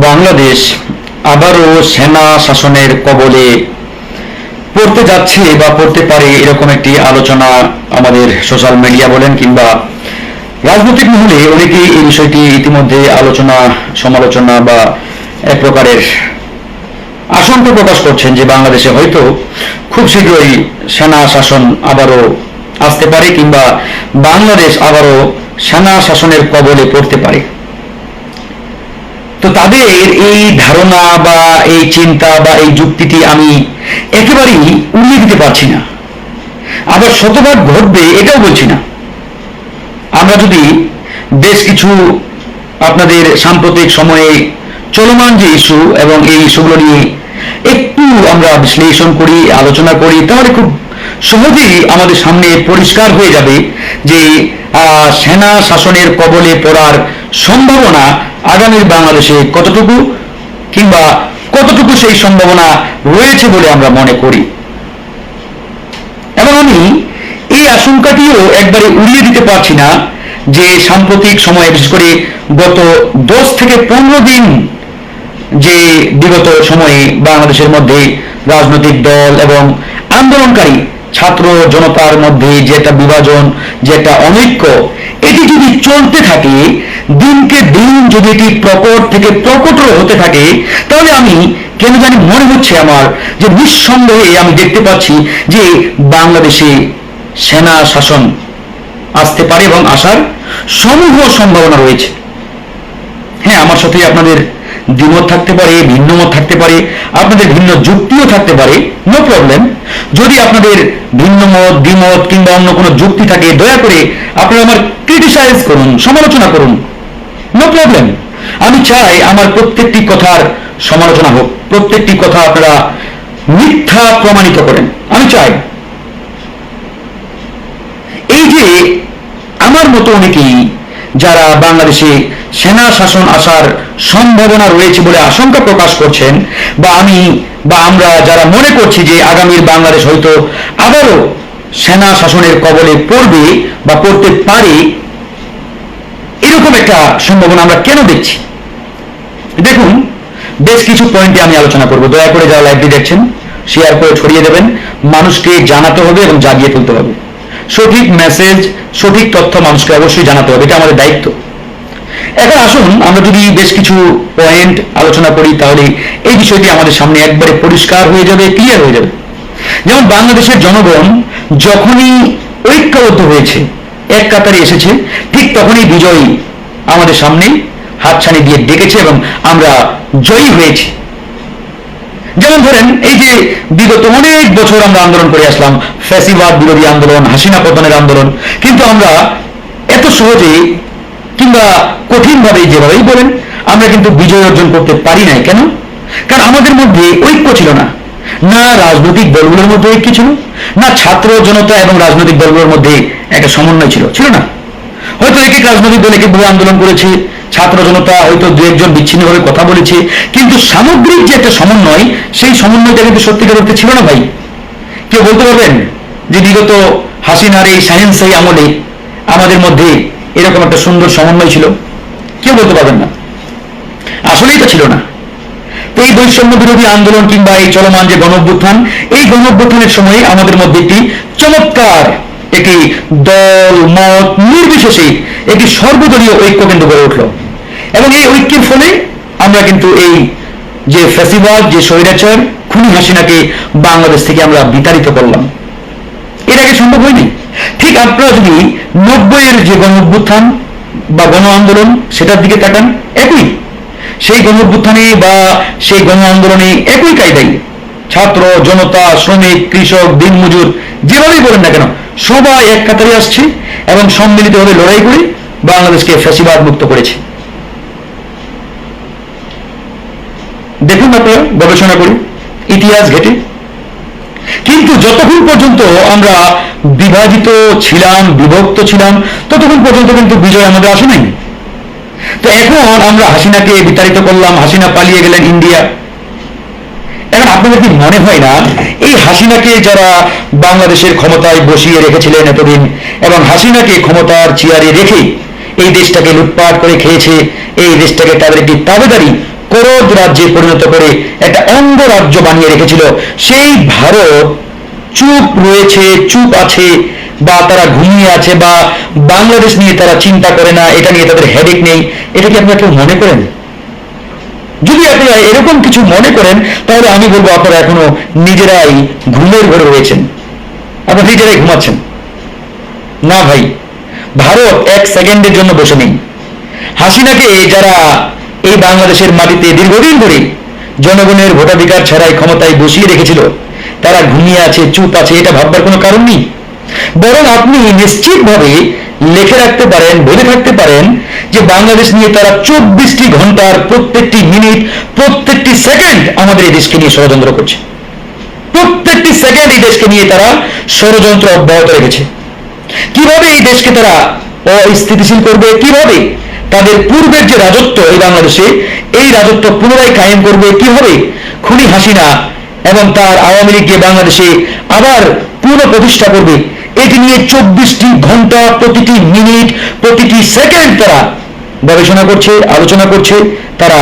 বাংলাদেশ আবারও সেনা শাসনের কবলে পড়তে যাচ্ছে বা পড়তে পারে এরকম একটি আলোচনা আমাদের সোশ্যাল মিডিয়া বলেন কিংবা রাজনৈতিক মহলে অনেকেই এই বিষয়টি ইতিমধ্যে আলোচনা, সমালোচনা বা এক প্রকারের আশঙ্কা প্রকাশ করছেন যে বাংলাদেশে হয়তো খুব শীঘ্রই সেনা শাসন আবারও আসতে পারে কিংবা বাংলাদেশ আবারও সেনা শাসনের কবলে পড়তে পারে। তো তাদের এই ধারণা বা এই চিন্তা বা এই যুক্তিটি আমি একেবারেই উড়িয়ে দিতে পারছি না। আবার শতভাগ ঘটবে এটাও বলছি না। আমরা যদি বেশ কিছু আপনাদের সাম্প্রতিক সময়ে চলমান যে ইস্যু এবং এই ইস্যুগুলো নিয়ে একটু আমরা বিশ্লেষণ করি, আলোচনা করি, তাহলে খুব সহজেই আমাদের সামনে পরিষ্কার হয়ে যাবে যে সেনা শাসনের কবলে পড়ার সম্ভাবনা আগামীর বাংলাদেশে কতটুকু কিংবা কতটুকু সেই সম্ভাবনা রয়েছে বলে আমরা মনে করি? এবং আমি এই আশঙ্কাটিও একবারে উড়িয়ে দিতে পারছি না যে সাম্প্রতিক সময়ে, বিশেষ করে গত দশ থেকে পনেরো দিন যে বিগত সময়ে বাংলাদেশের মধ্যে রাজনৈতিক দল এবং আন্দোলনকারী ছাত্র জনতার মধ্যে যে একটা বিভাজন, যে একটা অনৈক্য, এটি যদি চলতে থাকে, দিনকে দিন যদি এটি প্রকট থেকে প্রকটও হতে থাকে, তাহলে আমি কেন জানি মনে হচ্ছে আমার যে নিঃসন্দেহে আমি দেখতে পাচ্ছি যে বাংলাদেশে সেনা শাসন আসতে পারে এবং আসার সমূহ সম্ভাবনা রয়েছে। হ্যাঁ আমার সাথে আপনাদের দ্বিমত থাকতে পারে ভিন্ন মত থাকতে পারে, আপনাদের ভিন্ন যুক্তিও থাকতে পারে নো প্রবলেম যদি আপনাদের ভিন্ন মত দ্বিমত কিংবা অন্য কোনো যুক্তি থাকে, দয়া করে আপনারা আমার ক্রিটিসাইজ করুন, সমালোচনা করুন নো প্রবলেম আমি চাই আমার প্রত্যেকটি কথার সমালোচনা হোক, প্রত্যেকটি কথা আপনারা মিথ্যা প্রমাণিত করেন, আমি চাই। এই যে, আমার মতো অনেকেই যারা বাংলাদেশে সেনা শাসন আসার সম্ভাবনা রয়েছে বলে আশঙ্কা প্রকাশ করছেন, বা আমি, বা আমরা যারা মনে করছি যে আগামীর বাংলাদেশ হয়তো আবারও সেনা শাসনের কবলে পড়বে বা পড়তে পারে, এরকম একটা সম্ভাবনা আমরা কেন দেখছি? দেখুন, বেশ কিছু পয়েন্টে আমি আলোচনা করব। দয়া করে যারা লাইভটি দেখছেন শেয়ার করে ছড়িয়ে দেবেন। মানুষকে জানাতে হবে এবং জাগিয়ে তুলতে হবে। সঠিক মেসেজ সঠিক তথ্য মানুষকে অবশ্যই জানাতে হবে, এটা আমাদের দায়িত্ব। এখন আসুন, আমরা যদি বেশ কিছু পয়েন্ট আলোচনা করি, তাহলে এই বিষয়টি আমাদের সামনে একবারে পরিষ্কার হয়ে যাবে ক্লিয়ার হয়ে যাবে। যেমন বাংলাদেশের জনগণ যখনই ঐক্যবদ্ধ হয়েছে, এক কাতারে এসেছে, ঠিক তখনই বিজয়ী আমাদের সামনে হাতছানি দিয়ে ডেকেছে এবং আমরা জয়ী হয়েছি। যেমন ধরেন, এই যে বিগত অনেক বছর আমরা আন্দোলন করে আসলাম, ফ্যাসিবাদ বিরোধী আন্দোলন, হাসিনা পতনের আন্দোলন, কিন্তু আমরা এত সহজে কিংবা কঠিনভাবে যেভাবেই বলেন, আমরা কিন্তু বিজয় অর্জন করতে পারি নাই। কেন? কারণ আমাদের মধ্যে ঐক্য ছিল না। না রাজনৈতিক দলগুলোর মধ্যে ঐক্য ছিল, না ছাত্র জনতা এবং রাজনৈতিক দলগুলোর মধ্যে একটা সমন্বয় ছিল। ছিল না। হয়তো এক এক রাজনৈতিক দল এক একভাবে আন্দোলন করেছে? ছাত্র জনতা হয়তো দু একজন বিচ্ছিন্নভাবে কথা বলেছে। কিন্তু সামগ্রিক যে একটা সমন্বয়, সেই সমন্বয়টা কিন্তু সত্যিকার অর্থে ছিল না ভাই। কেউ বলতে পারবেন যে বিগত হাসিনার এই সায়েন্সের আমলে আমাদের মধ্যে এরকম একটা সুন্দর সমন্বয় ছিল? কেউ বলতে পারবেন না। আসলেই তো ছিল না। তো এই বৈষম্য বিরোধী আন্দোলন কিংবা এই চলমান যে গণঅভ্যুত্থান, এই গণঅভ্যুত্থানের সময় আমাদের মধ্যে একটি চমৎকার একটি দল, মত নির্বিশেষে একটি সর্বদলীয় ঐক্য কিন্তু গড়ে উঠল। এবং এই ঐক্যের ফলে আমরা কিন্তু এই যে ফ্যাসিবাদ, যে স্বৈরাচার, খুনি হাসিনাকে বাংলাদেশ থেকে আমরা বিতাড়িত করলাম। এর আগে সম্ভব হয়নি? ঠিক আপনারা যদি নব্বইয়ের যে গণ অভ্যুত্থান বা গণ আন্দোলন সেটার দিকে তাকান, একই। সেই গণ অভ্যুত্থানে বা সেই গণ আন্দোলনে একই কায়দাই ছাত্র, জনতা, শ্রমিক, কৃষক দিনমজুর যেভাবেই বলেন না কেন, সবাই এক কাতারে আসছে এবং সম্মিলিতভাবে লড়াই করে বাংলাদেশকে ফ্যাসিবাদ মুক্ত করেছে। দেখুন আপনারা, গবেষণা করে, ইতিহাস ঘেটে। কিন্তু যতক্ষণ পর্যন্ত আমরা বিভাজিত ছিলাম, বিভক্ত ছিলাম, ততক্ষণ পর্যন্ত কিন্তু বিজয় আমাদের আসে নাই। তো এখন আমরা হাসিনাকে বিতাড়িত করলাম, হাসিনা পালিয়ে গেলেন ইন্ডিয়া। এখন আপনাদের কি মনে হয় না, এই হাসিনাকে যারা বাংলাদেশের ক্ষমতায় বসিয়ে রেখেছিলেন এতদিন এবং হাসিনাকে ক্ষমতার চেয়ারে রেখে এই দেশটাকে লুটপাট করে খেয়েছে, এই দেশটাকে তাদের একটি তাবেদারি করদ রাজ্যে পরিণত করে একটা অঙ্গ রাজ্য বানিয়ে রেখেছিল, সেই ভারত চুপ রয়েছে, চুপ আছে বা তারা ঘুমিয়ে আছে বা বাংলাদেশ নিয়ে তারা চিন্তা করে না, এটা নিয়ে তাদের হেডেক নেই, এটা কি আপনারা কেউ মনে করেন? যদি আপনারা এরকম কিছু মনে করেন, তাহলে আমি বলব আপনারা এখনও নিজেরাই ঘুমের ঘরে রয়েছেন। আপনারা নিজেরাই ঘুমাচ্ছেন। না ভাই, ভারত এক সেকেন্ডের জন্য বসে নেই। হাসিনাকে যারা এই বাংলাদেশের মাটিতে দীর্ঘদিন ধরে জনগণের ভোটাধিকার ছাড়াই ক্ষমতায় বসিয়ে রেখেছিল, তারা ঘুমিয়ে আছে, চুপ আছে, এটা ভাববার কোনো কারণ নেই। বরং আপনি নিশ্চিতভাবে লিখে রাখতে পারেন, বলে থাকতে পারেন যে বাংলাদেশ নিয়ে তারা চব্বিশটি ঘণ্টার প্রত্যেকটি মিনিট, প্রত্যেকটি সেকেন্ড আমাদের এই দেশকে নিয়ে ষড়যন্ত্র করছে। প্রত্যেকটি সেকেন্ড এই দেশকে নিয়ে তারা ষড়যন্ত্র অব্যাহত রেখেছে। কীভাবে এই দেশকে তারা অস্থিতিশীল করবে? কীভাবে তাদের পূর্বের যে রাজত্ব এই বাংলাদেশে, এই রাজত্ব পুনরায় কায়েম করবে? কীভাবে খুনি হাসিনা এবং তার আওয়ামী লীগকে বাংলাদেশে আবার পুনঃ প্রতিষ্ঠা করবে? এটি নিয়ে চব্বিশটি ঘণ্টা, প্রতিটি মিনিট, প্রতিটি সেকেন্ড তারা গবেষণা করছে, আলোচনা করছে, তারা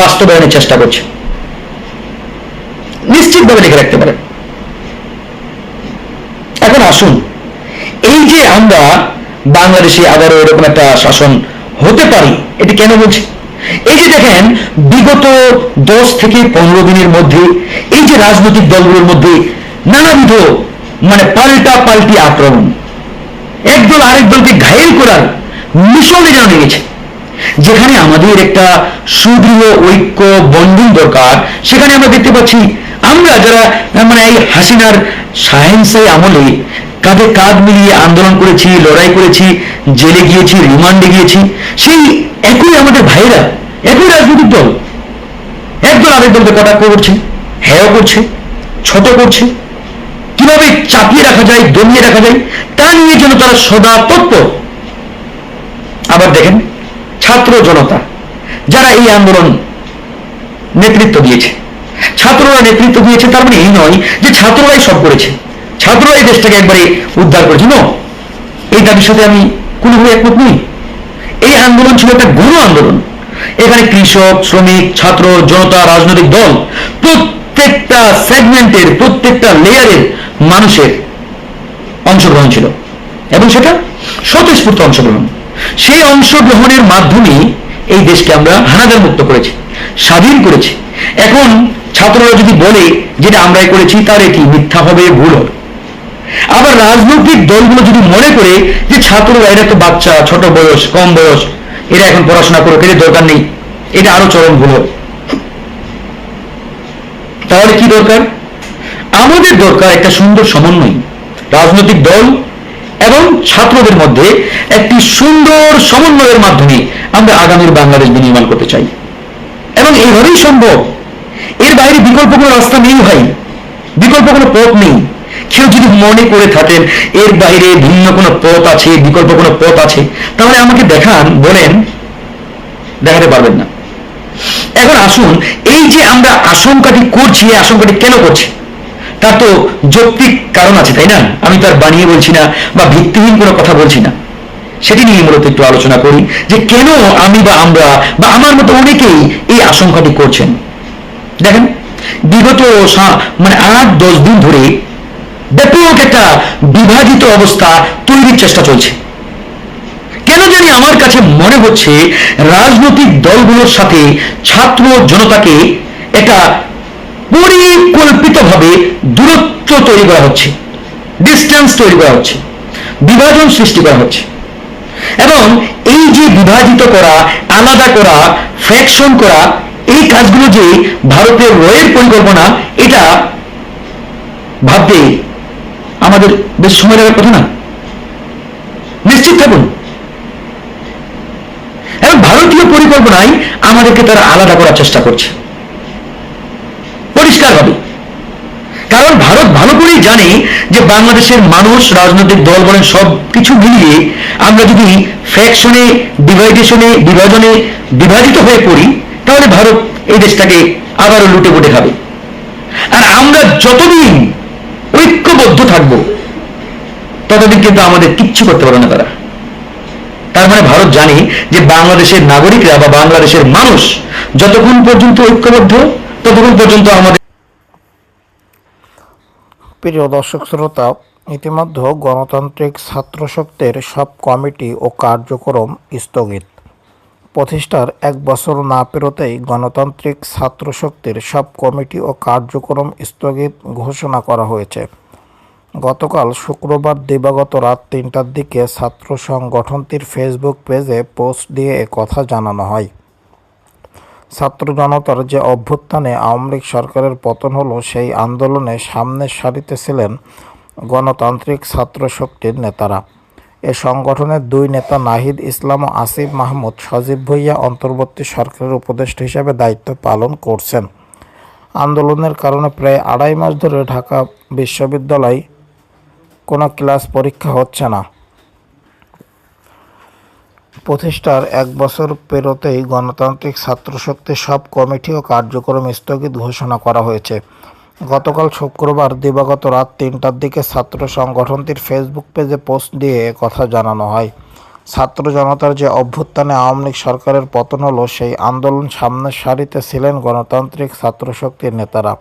বাস্তবায়নের চেষ্টা করছে। নিশ্চিতভাবে লিখে রাখতে পারেন এখন আসুন, এই যে আমরা বাংলাদেশে আবারও এরকম একটা শাসন হতে পারি, এটি কেন বলছি এই যে দেখেন, বিগত দশ থেকে পনেরো দিনের মধ্যে এই যে রাজনৈতিক দলগুলোর মধ্যে নানাবিধ মানে পাল্টা পাল্টি আক্রমণ, একদল আরেক দলকে ঘায়েল করার মিশনে যেন লেগেছে যেখানে আমাদের একটা সুদৃঢ় ঐক্য বন্ধন দরকার, সেখানে আমরা দেখতে পাচ্ছি আমরা যারা মানে এই হাসিনার সাহেন্সাই আমলে কাঁধে কাঁধ মিলিয়ে আন্দোলন করেছি, লড়াই করেছি, জেলে গিয়েছি, রিমান্ডে গিয়েছি, সেই একই আমাদের ভাইরা একই রাজনৈতিক দল, একদল আরেক দলকে কটাক্ষ করছে, হেয় করছে, ছোট করছে, কীভাবে চাপিয়ে রাখা যায়, দমিয়ে রাখা যায়, তা নিয়ে যেন তারা সদা তৎপর। আবার দেখেন ছাত্র জনতা, যারা এই আন্দোলন নেতৃত্ব দিয়েছে। ছাত্ররা নেতৃত্ব দিয়েছে, তার মানে এই নয় যে ছাত্ররাই সব করেছে। ছাত্ররা এই দেশটাকে একবারে উদ্ধার করেছে। ন এই দাবির সাথে আমি কোনোভাবে একমত নই। এই আন্দোলন ছিল একটা গণ আন্দোলন। এখানে কৃষক, শ্রমিক, ছাত্র, জনতা, রাজনৈতিক দল, প্রত্যেকটা সেগমেন্টের প্রত্যেকটা লেয়ারের মানুষের অংশগ্রহণ ছিল। এবং সেটা স্বতঃস্ফূর্ত অংশগ্রহণ। সেই অংশগ্রহণের মাধ্যমে এই দেশকে আমরা হানাদার মুক্ত করেছি, স্বাধীন করেছি। এখন ছাত্ররা যদি বলে যেটা আমরাই করেছি, তাহলে কি মিথ্যা হবে, ভুল হবে? আবার রাজনৈতিক দলগুলো যদি মনে করে যে ছাত্ররা এরা তো বাচ্চা, ছোট বয়স, কম বয়স, এরা এখন পড়াশোনা করুক, এদের দরকার নেই, এটা আরও চরম ভুল হবে। তাহলে কি দরকার? আমাদের দরকার একটা সুন্দর সমন্বয়। রাজনৈতিক দল এবং ছাত্রদের মধ্যে একটি সুন্দর সমন্বয়ের মাধ্যমে আমরা আগামীর বাংলাদেশ বিনির্মাণ করতে চাই। এবং এইভাবেই সম্ভব। এর বাইরে বিকল্প কোনো রাস্তা নেই ভাই। বিকল্প কোনো পথ নেই। কেউ যদি মনে করে থাকেন, এর বাইরে ভিন্ন কোনো পথ আছে, বিকল্প কোনো পথ আছে, তাহলে আমাকে দেখান, বলেন, দেখাতে পারবেন না। এখন আসুন, এই যে আমরা আশঙ্কাটি করছি আশঙ্কাটি কেন করছি? তার তো যৌক্তিক কারণ আছে, তাই না? আমি তার বানিয়ে বলছি না বা ভিত্তিহীন কোনো কথা বলছি না। সেটি নিয়ে মূলত একটু আলোচনা করি যে কেন আমি বা আমরা বা আমার মতো অনেকেই এই আশঙ্কাটি করছেন। দেখেন, বিগত মানে আট, দশ দিন ধরে ব্যাপক একটা বিভাজিত অবস্থা তৈরির চেষ্টা চলছে। কেন জানি আমার কাছে মনে হচ্ছে রাজনৈতিক দলগুলোর সাথে ছাত্র জনতাকে একটা পরিকল্পিতভাবে দূরত্ব তৈরি করা হচ্ছে ডিস্টেন্স তৈরি করা হচ্ছে, বিভাজন সৃষ্টি করা হচ্ছে। এবং এই যে বিভাজিত করা, আলাদা করা ফ্র্যাকশন করা, এই কাজগুলো যে ভারতের রয়ের পরিকল্পনা, এটা ভাবতে আমাদের বেশ সময় লাগার কথা না? নিশ্চিত থাকুন। এবং ভারতীয় পরিকল্পনায় আমাদেরকে তারা আলাদা করার চেষ্টা করছে। পরিষ্কারভাবে। করেই জানে যে বাংলাদেশের মানুষ, রাজনৈতিক দল বলেন সব কিছু মিলিয়ে আমরা যদি ফ্যাকশনে ডিভাইডেশনে বিভাজনে বিভাজিত হয়ে পড়ি, তাহলে ভারত এই দেশটাকে আবারও লুটে পুটে খাবে। আর আমরা যতদিন ঐক্যবদ্ধ থাকব, ততদিন কিন্তু আমাদের কিচ্ছু করতে পারবে না তারা। তার মানে ভারত জানে যে বাংলাদেশের নাগরিকরা বা বাংলাদেশের মানুষ যতক্ষণ পর্যন্ত ঐক্যবদ্ধ, ততক্ষণ পর্যন্ত আমাদের প্রিয় দর্শক শ্রোতা, ইতিমধ্যে গণতান্ত্রিক ছাত্র শক্তির সব কমিটি ও কার্যক্রম স্থগিত। প্রতিষ্ঠার এক বছর না পেরোতেই গণতান্ত্রিক ছাত্র শক্তির সব কমিটি ও কার্যক্রম স্থগিত ঘোষণা করা হয়েছে। গতকাল শুক্রবার দিবাগত রাত তিনটার দিকে ছাত্র সংগঠনটির ফেসবুক পেজে পোস্ট দিয়ে কথা জানানো হয়। ছাত্র জনতার যে অভ্যুত্থানে আওয়ামী লীগ সরকারের পতন হলো, সেই আন্দোলনে সামনের সারিতে ছিলেন গণতান্ত্রিক ছাত্র শক্তির নেতারা। এ সংগঠনের দুই নেতা নাহিদ ইসলাম ও আসিফ মাহমুদ সজীব ভুইয়া অন্তর্বর্তী সরকারের উপদেষ্টা হিসেবে দায়িত্ব পালন করছেন। আন্দোলনের কারণে প্রায় আড়াই মাস ধরে ঢাকা বিশ্ববিদ্যালয় কোনো ক্লাস পরীক্ষা হচ্ছে না। প্রতিষ্ঠার এক বছর পেরোতেই গণতান্ত্রিক ছাত্র শক্তির সব কমিটি ও কার্যক্রম স্থগিত ঘোষণা করা হয়েছে। গতকাল শুক্রবার দিবাগত রাত তিনটার দিকে ছাত্র সংগঠনটির ফেসবুক পেজে পোস্ট দিয়ে কথা জানানো হয়। ছাত্র জনতার যে অভ্যুত্থানে আওয়ামী লীগ সরকারের পতন হলো, সেই আন্দোলন সামনের সারিতে ছিলেন গণতান্ত্রিক ছাত্র শক্তির নেতারা।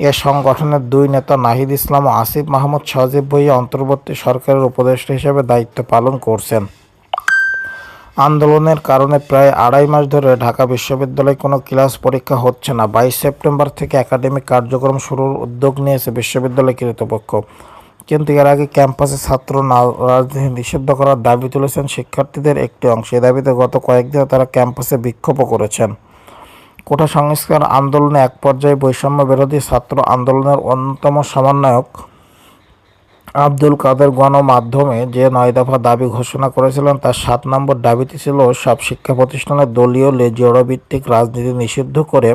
এ সংগঠনের দুই নেতা নাহিদ ইসলাম ও আসিফ মাহমুদ সজীব ভুইয়া অন্তর্বর্তী সরকারের উপদেষ্টা হিসেবে দায়িত্ব পালন করছেন। আন্দোলনের কারণে প্রায় আড়াই মাস ধরে ঢাকা বিশ্ববিদ্যালয়ে কোনো ক্লাস পরীক্ষা হচ্ছে না। বাইশ সেপ্টেম্বর থেকে একাডেমিক কার্যক্রম শুরুর উদ্যোগ নিয়েছে বিশ্ববিদ্যালয় কর্তৃপক্ষ। কিন্তু এর আগে ক্যাম্পাসে ছাত্র রাজনীতি নিষিদ্ধ করার দাবি তুলেছেন শিক্ষার্থীদের একটি অংশ। এই দাবিতে গত কয়েকদিনে তারা ক্যাম্পাসে বিক্ষোভও করেছেন। কোটা সংস্কার আন্দোলনে এক পর্যায়ে বৈষম্য বিরোধী ছাত্র আন্দোলনের অন্যতম সমন্বয়ক আব্দুল কাদের গণমাধ্যমে যে নয় দফা দাবি ঘোষণা করেছিলেন, তার সাত নম্বর দাবিটি ছিল সব শিক্ষা প্রতিষ্ঠানে দলীয় লেজিওড়া ভিত্তিক রাজনীতি নিষিদ্ধ করে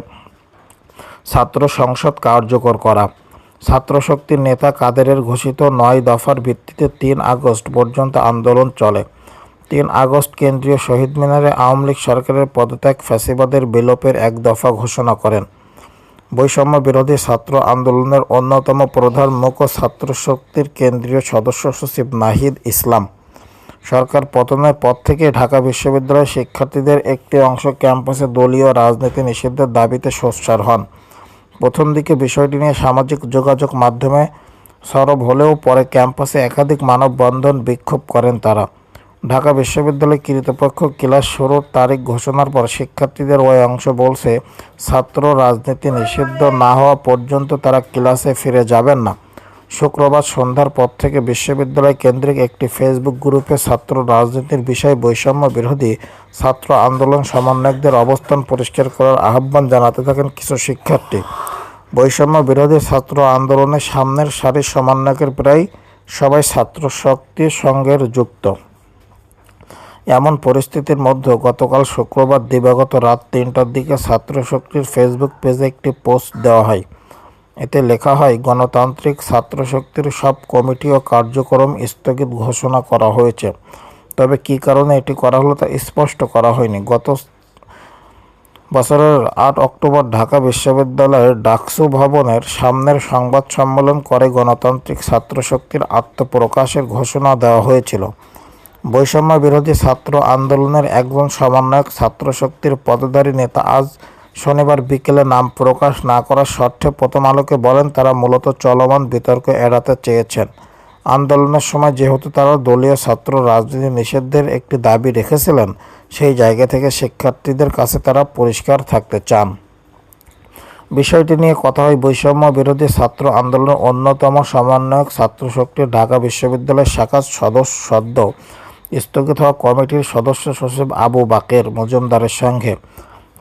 ছাত্র সংসদ কার্যকর করা। ছাত্র শক্তির নেতা কাদেরের ঘোষিত নয় দফার ভিত্তিতে তিন আগস্ট পর্যন্ত আন্দোলন চলে। তিন আগস্ট কেন্দ্রীয় শহীদ মিনারে আওয়ামী লীগ সরকারের পদত্যাগ ফ্যাসিবাদের বিলোপের এক দফা ঘোষণা করেন। বৈষম্য বিরোধী ছাত্র আন্দোলনের অন্যতম প্রধান মুখ ও ছাত্র শক্তির কেন্দ্রীয় সদস্য সচিব নাহিদ ইসলাম। সরকার পতনের পর থেকে ঢাকা বিশ্ববিদ্যালয়ের শিক্ষার্থীদের একটি অংশ ক্যাম্পাসে দলীয় রাজনীতি নিষিদ্ধের দাবিতে সোচ্চার হন। প্রথম দিকে বিষয়টি নিয়ে সামাজিক যোগাযোগ মাধ্যমে সরব হলেও পরে ক্যাম্পাসে একাধিক মানববন্ধন বিক্ষোভ করেন তারা। ঢাকা বিশ্ববিদ্যালয় কর্তৃপক্ষ ক্লাস শুরুর তারিখ ঘোষণার পর শিক্ষার্থীদের ওই অংশ বলছে, ছাত্র রাজনীতি নিষিদ্ধ না হওয়া পর্যন্ত তারা ক্লাসে ফিরে যাবেন না। শুক্রবার সন্ধ্যার পর থেকে বিশ্ববিদ্যালয় কেন্দ্রিক একটি ফেসবুক গ্রুপে ছাত্র রাজনীতির বিষয়ে বৈষম্য বিরোধী, ছাত্র আন্দোলন সমন্বয়কদের অবস্থান পরিষ্কার করার আহ্বান জানাতে থাকেন কিছু শিক্ষার্থী। বৈষম্য বিরোধী ছাত্র আন্দোলনের সামনের সারির সমন্বয়কের প্রায় সবাই ছাত্র শক্তির সঙ্গের যুক্ত। এমন পরিস্থিতির মধ্যে গতকাল শুক্রবার দিবাগত রাত তিনটার দিকে ছাত্র শক্তির ফেসবুক পেজে একটি পোস্ট দেওয়া হয়। এতে লেখা হয়, গণতান্ত্রিক ছাত্র শক্তির সব কমিটি ও কার্যক্রম স্থগিত ঘোষণা করা হয়েছে। তবে কী কারণে এটি করা হলো তা স্পষ্ট করা হয়নি। গত বছরের আট অক্টোবর ঢাকা বিশ্ববিদ্যালয়ের ডাকসু ভবনের সামনের সংবাদ সম্মেলন করে গণতান্ত্রিক ছাত্র শক্তির আত্মপ্রকাশের ঘোষণা দেওয়া হয়েছিল। বৈষম্য বিরোধী ছাত্র আন্দোলনের একজন সমন্বয়ক ছাত্র শক্তির পদধারী নেতা আজ শনিবার বিকেলে নাম প্রকাশ না করার শর্তে প্রথম আলোকে বলেন, তারা মূলত চলমান বিতর্ক এড়াতে চেয়েছেন। আন্দোলনের সময় যেহেতু তারা দলীয় ছাত্র রাজনীতি নিষিদ্ধের একটি দাবি রেখেছিলেন, সেই জায়গা থেকে শিক্ষার্থীদের কাছে তারা পরিষ্কার থাকতে চান। বিষয়টি নিয়ে কথা হয় বৈষম্য বিরোধী ছাত্র আন্দোলনের অন্যতম সমন্বয়ক ছাত্র শক্তির ঢাকা বিশ্ববিদ্যালয়ের শাখার সদস্য সদ্য স্থগিত হওয়া কমিটির সদস্য সচিব আবু বাকের মজুমদারের সঙ্গে।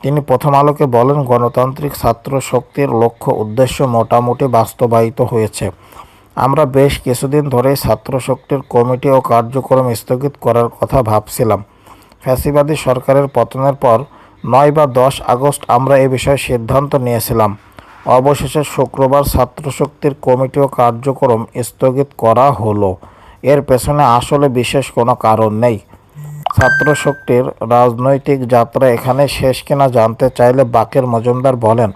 তিনি প্রথম আলোকে বলেন, গণতান্ত্রিক ছাত্র শক্তির লক্ষ্য উদ্দেশ্য মোটামুটি বাস্তবায়িত হয়েছে। আমরা বেশ কিছুদিন ধরেই ছাত্র শক্তির কমিটি ও কার্যক্রম স্থগিত করার কথা ভাবছিলাম। ফ্যাসিবাদী সরকারের পতনের পর নয় বা দশ আগস্ট আমরা এ বিষয়ে সিদ্ধান্ত নিয়েছিলাম। অবশেষে শুক্রবার ছাত্রশক্তির কমিটি ও কার্যক্রম স্থগিত করা হলো। এর পেছনে আসলে বিশেষ কোনো কারণ নেই। ছাত্রশক্তির রাজনৈতিক যাত্রা এখানে শেষ কিনা জানতে চাইলে বাকের মজুমদার বলেন,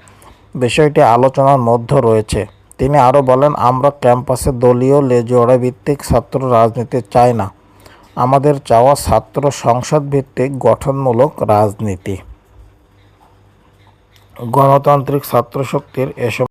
বিষয়টি আলোচনার মধ্যে রয়েছে। তিনি আরও বলেন, আমরা ক্যাম্পাসে দলীয় লেজোড়া ভিত্তিক ছাত্র রাজনীতি চাই না। আমাদের চাওয়া ছাত্র সংসদ ভিত্তিক গঠনমূলক রাজনীতি। গণতান্ত্রিক ছাত্র শক্তির এসব